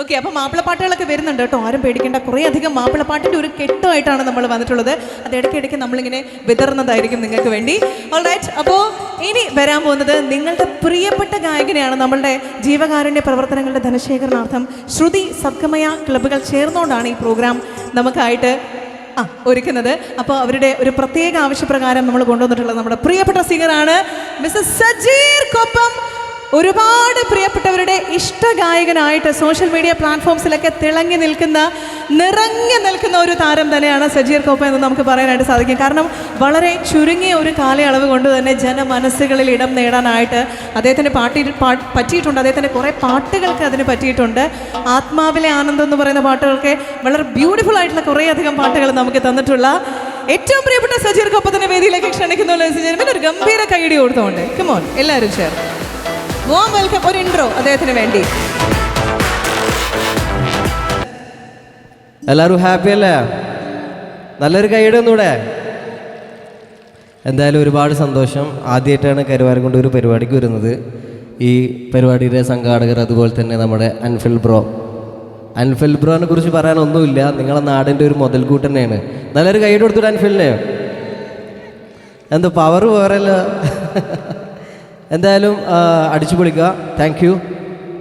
Okay അപ്പോൾ മാപ്പിളപ്പാട്ടുകളൊക്കെ വരുന്നുണ്ട് കേട്ടോ. ആരും പേടിക്കേണ്ട. കുറേ അധികം മാപ്പിളപ്പാട്ടിന്റെ ഒരു കെട്ടുമായിട്ടാണ് നമ്മൾ വന്നിട്ടുള്ളത്. അത് ഇടയ്ക്കിടയ്ക്ക് നമ്മളിങ്ങനെ വിതറുന്നതായിരിക്കും നിങ്ങൾക്ക് വേണ്ടി. ഓൾറൈറ്റ് അപ്പോൾ ഇനി വരാൻ പോകുന്നത് നിങ്ങളുടെ പ്രിയപ്പെട്ട ഗായകനെയാണ് നമ്മളുടെ ജീവകാരുണ്യ പ്രവർത്തനങ്ങളുടെ ധനശേഖരണാർത്ഥം ശ്രുതി സദ്ഗമയ ക്ലബ്ബുകൾ ചേർന്നുകൊണ്ടാണ് ഈ പ്രോഗ്രാം നമുക്കായിട്ട് ആ ഒരുക്കുന്നത്. അപ്പോൾ അവരുടെ ഒരു പ്രത്യേക ആവശ്യപ്രകാരം നമ്മൾ കൊണ്ടുവന്നിട്ടുള്ളത് നമ്മുടെ പ്രിയപ്പെട്ട സിംഗറാണ് മിസ്സസ് സജീർ കൊപ്പം ഒരുപാട് പ്രിയപ്പെട്ടവരുടെ ഇഷ്ടഗായകനായിട്ട് സോഷ്യൽ മീഡിയ പ്ലാറ്റ്ഫോംസിലൊക്കെ തിളങ്ങി നിൽക്കുന്ന നിറഞ്ഞു നിൽക്കുന്ന ഒരു താരം തന്നെയാണ് സജീർ കോപ്പ എന്ന് നമുക്ക് പറയാനായിട്ട് സാധിക്കും. കാരണം വളരെ ചുരുങ്ങിയ ഒരു കാലയളവ് കൊണ്ട് തന്നെ ജനമനസ്സുകളിൽ ഇടം നേടാനായിട്ട് അദ്ദേഹത്തിന് പാട്ടി പറ്റിയിട്ടുണ്ട്. അദ്ദേഹത്തിന്റെ കുറേ പാട്ടുകൾക്ക് അതിന് പറ്റിയിട്ടുണ്ട്. ആത്മാവിലെ ആനന്ദം എന്ന് പറയുന്ന പാട്ടുകൾക്ക് വളരെ ബ്യൂട്ടിഫുൾ ആയിട്ടുള്ള കുറേയധികം പാട്ടുകൾ നമുക്ക് തന്നിട്ടുള്ള ഏറ്റവും പ്രിയപ്പെട്ട സജീർ കോപ്പത്തിന്റെ വേദിയിലേക്ക് ക്ഷണിക്കുന്നു. ഒരു ഗംഭീര കൈയടി കൊടുത്തുകൊണ്ട്. കമോൺ എല്ലാവരും ചേർന്ന്. വാം വെൽക്കം ഒരു ഇൻട്രോ അദ്ദേഹത്തിന് വേണ്ടി. എല്ലാവരും ഹാപ്പി അല്ലേ? നല്ലൊരു കൈയുടെ ഒന്നൂടെ എന്തായാലും ഒരുപാട് സന്തോഷം. ആദ്യമായിട്ടാണ് കരുവാരം കൊണ്ട് ഒരു പരിപാടിക്ക് വരുന്നത്. ഈ പരിപാടിയുടെ സംഘാടകർ അതുപോലെ തന്നെ നമ്മുടെ അൻഫിൽ ബ്രോ. അൻഫിൽ ബ്രോനെ കുറിച്ച് പറയാനൊന്നുമില്ല. നിങ്ങളെ നാടിന്റെ ഒരു മുതൽക്കൂട്ട് തന്നെയാണ്. നല്ലൊരു കൈ കൊടുത്തിട്ട് അൻഫിലിനെ? എന്താ പവർ വേറെല്ല എന്തായാലും അടിച്ചു പൊളിക്കുക. താങ്ക് യു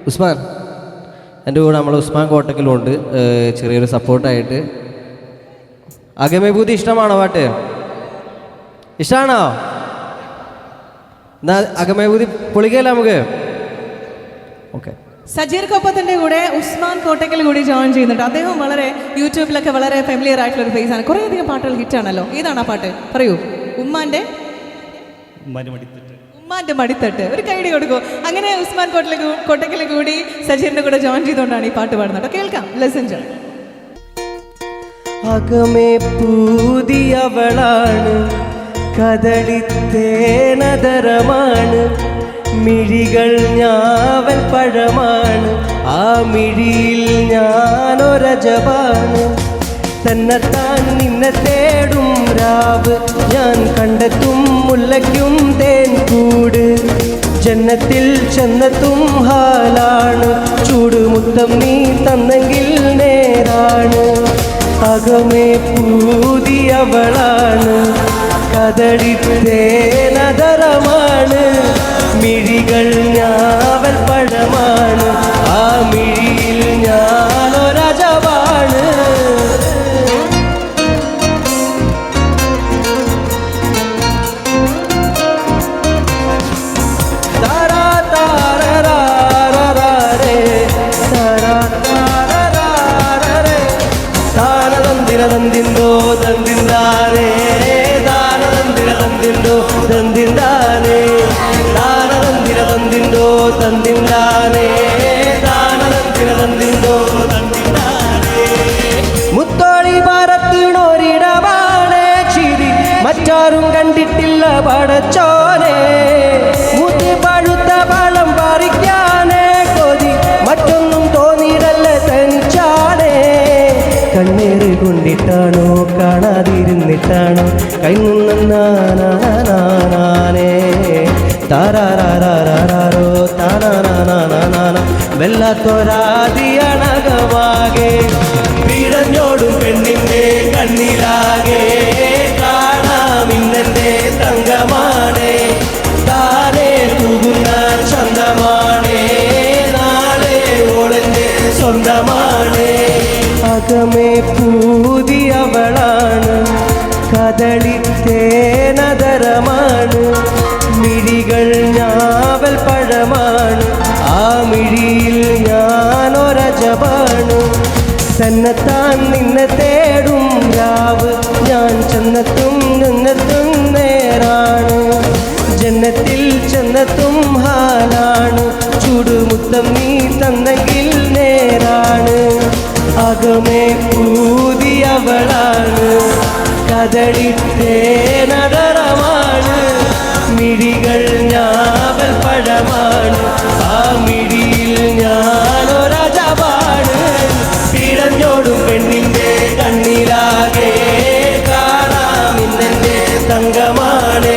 ഉസ്മാൻ എന്റെ കൂടെ നമ്മൾ ഉസ്മാൻ കോട്ടക്കലുണ്ട്. ഉണ്ട് ചെറിയൊരു സപ്പോർട്ടായിട്ട്. അകമേഭൂതി ഇഷ്ടമാണോ പാട്ട്? ഇഷ്ടമാണോ എന്നാ അകമേഭൂതി പൊളിക്കല്ല നമുക്ക്? ഓക്കെ സജീർ കൊപ്പത്തിന്റെ കൂടെ ഉസ്മാൻ കോട്ടക്കൽ കൂടി ജോയിൻ ചെയ്യുന്നുണ്ട്. അദ്ദേഹം വളരെ യൂട്യൂബിലൊക്കെ വളരെ ഫെമിലിയർ ആയിട്ടുള്ള ഒരു ഫേസ് ആണ്. കുറേ അധികം പാട്ടുകൾ ഹിറ്റാണല്ലോ ഏതാണ് ആ പാട്ട്? പറയൂ. ഉമ്മാന്റെ ഉമ്മാന്റെ മടിത്തട്ട്. ഒരു കൈഡി കൊടുക്കൂ. അങ്ങനെ ഉസ്മാൻ കോട്ടിലെ കോട്ടക്കൽ കൂടി സജീറിന്റെ കൂടെ ജോയിൻ ചെയ്തുകൊണ്ടാണ് ഈ പാട്ട് പാടുന്നത്. കേൾക്കാം. ലെസൺ അകമേ പൂതിയവളാണ്. കദളിത്തേനതരമാണ് മിഴികൾ ഞാവൽ പഴമാണ്. ആ മിഴിയിൽ ഞാനൊരജവാണ് തന്നെത്താൻ നിന്നെ തേടും രാവ്. ഞാൻ കണ്ടെത്തും മുല്ലയ്ക്കും തേൻ ജന്നത്തിൽ ചെന്നെത്തും ഹാലാണ്. ചൂടുമുത്തം നീ തന്നെങ്കിൽ നേരാണ്. അകമേ പൂതിയവളാണ്. കദളിത്തേനതരമാണ് മിഴികൾ ഞാവൽ പഴമാണ്. ആ മിഴിയിൽ ഞാനൊരജവാണ് താനതന്തിര തന്തിന്തോ തന്തിന്താനേ താനതന്തിര തന്തിന്തോ തന്തിന്താനേ താനതന്തിര തന്തിന്തോ തന്തിന്താനേ താനതന്തിര തന്തിന്തോ തന്തിന്താനേ മുത്തോളി ഭാരത്തിനൊരിടമാണ് ചിരി. മറ്റാരും കണ്ടിട്ടില്ല പടച്ചോനെ കണ്ണീര് കൊണ്ടിട്ടാണോ കാണാതിരുന്നിട്ടാണോ? കൈമുന്നാനേ താരാരാരാരോ താനാനാനാനാന വെല്ലാത്തോരാതിയണകവാകെ വീടഞ്ഞോടും പെണ്ണിന്റെ കണ്ണിലാകെ. അകമേ പൂതിയവളാണ്. കദളിത്തേനതരമാണ് മിഴികൾ ഞാവൽ പഴമാണ്. ആ മിഴിയിൽ ഞാനൊരജപാണ്. തന്നെത്താൻ നിന്നെ തേടും രാവ്. ഞാൻ ചെന്നെത്തും നിന്നെത്തും നേരാണ്. ജന്നത്തിൽ ചെന്നെത്തും ഹാലാണ്. ചുടുമുത്തം നീ തന്നെങ്കിൽ നേരാണ്. അകമേ പൂതിയവളാണ്. കദളിത്തേനടറമാണ് മിഴികൾ ഞാവൽ പഴമാണ്. ആ മിഴിയിൽ ഞാനൊരജമാണ് പിടഞ്ഞോടും പെണ്ണിന്റെ കണ്ണിലാകെ കാണാമിന്നെ തങ്കമാണേ.